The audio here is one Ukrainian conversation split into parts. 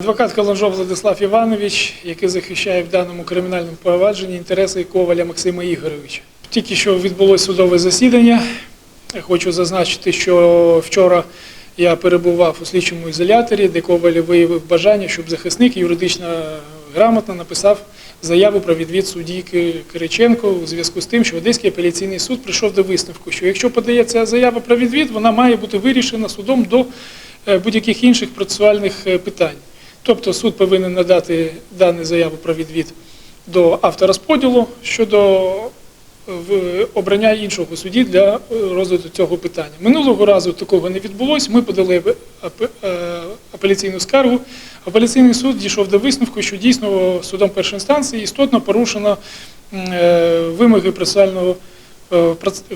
Адвокат Каланжов Владислав Іванович, який захищає в даному кримінальному провадженні інтереси Коваля Максима Ігоровича. Тільки що відбулося судове засідання. Хочу зазначити, що вчора я перебував у слідчому ізоляторі, де Коваль виявив бажання, щоб захисник юридично грамотно написав заяву про відвід судді Кириченко у зв'язку з тим, що Одеський апеляційний суд прийшов до висновку, що якщо подається заява про відвід, вона має бути вирішена судом до е, будь-яких інших процесуальних е, питань. Тобто суд повинен надати дану заяву про відвід до авторозподілу щодо е, обрання іншого судді для е, розгляду цього питання. Минулого разу такого не відбулося. Ми подали е, апеляційну скаргу. Апеляційний суд дійшов до висновку, що дійсно судом першої інстанції істотно порушено вимоги процесуального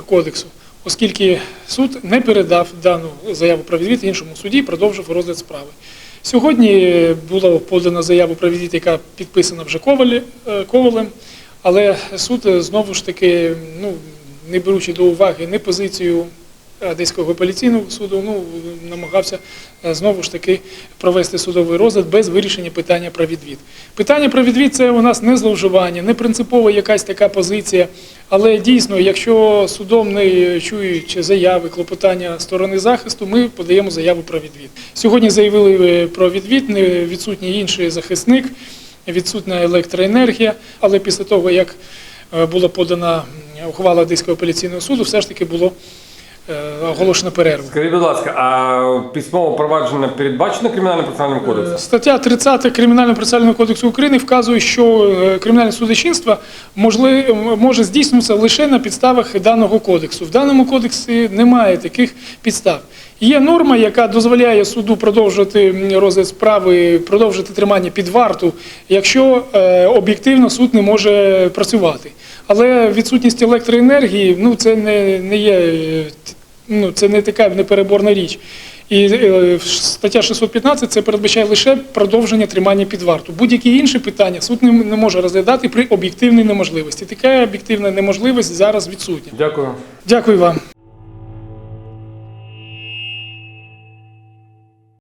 кодексу, оскільки суд не передав дану заяву про відвід іншому судді і продовжив розгляд справи. Сьогодні була подана заяву про візит, яка підписана вже е, Ковалем, але суд е, знову ж таки, ну, не беручи до уваги не позицію Одеського апеляційного суду, ну, намагався е, знову ж таки провести судовий розгляд без вирішення питання про відвід. Питання про відвід це у нас не зловживання, не принципова якась така позиція. Але дійсно, якщо судом не чують заяви, клопотання сторони захисту, ми подаємо заяву про відвід. Сьогодні заявили е, про відвід, відсутній інший захисник, відсутня електроенергія. Але після того, як е, була подана ухвала Одеського апеляційного суду, все ж таки було оголошено перерву. Скажіть, будь ласка, а письмове провадження передбачено кримінальним процесуальним кодексом? Стаття 30 Кримінального процесуального кодексу України вказує, що е, кримінальне судочинство можли- може здійснюватися лише на підставах даного кодексу. В даному кодексі немає таких підстав. Є норма, яка дозволяє суду продовжити м, розгляд справи, продовжити тримання під варту, якщо е, об'єктивно суд не може працювати. Але відсутність електроенергії ну, це не, не є е, ну, це не така непереборна річ. І е, стаття 615 це передбачає лише продовження тримання під варту. Будь-які інші питання суд не, не може розглядати при об'єктивній неможливості. Така об'єктивна неможливість зараз відсутня. Дякую. Дякую вам.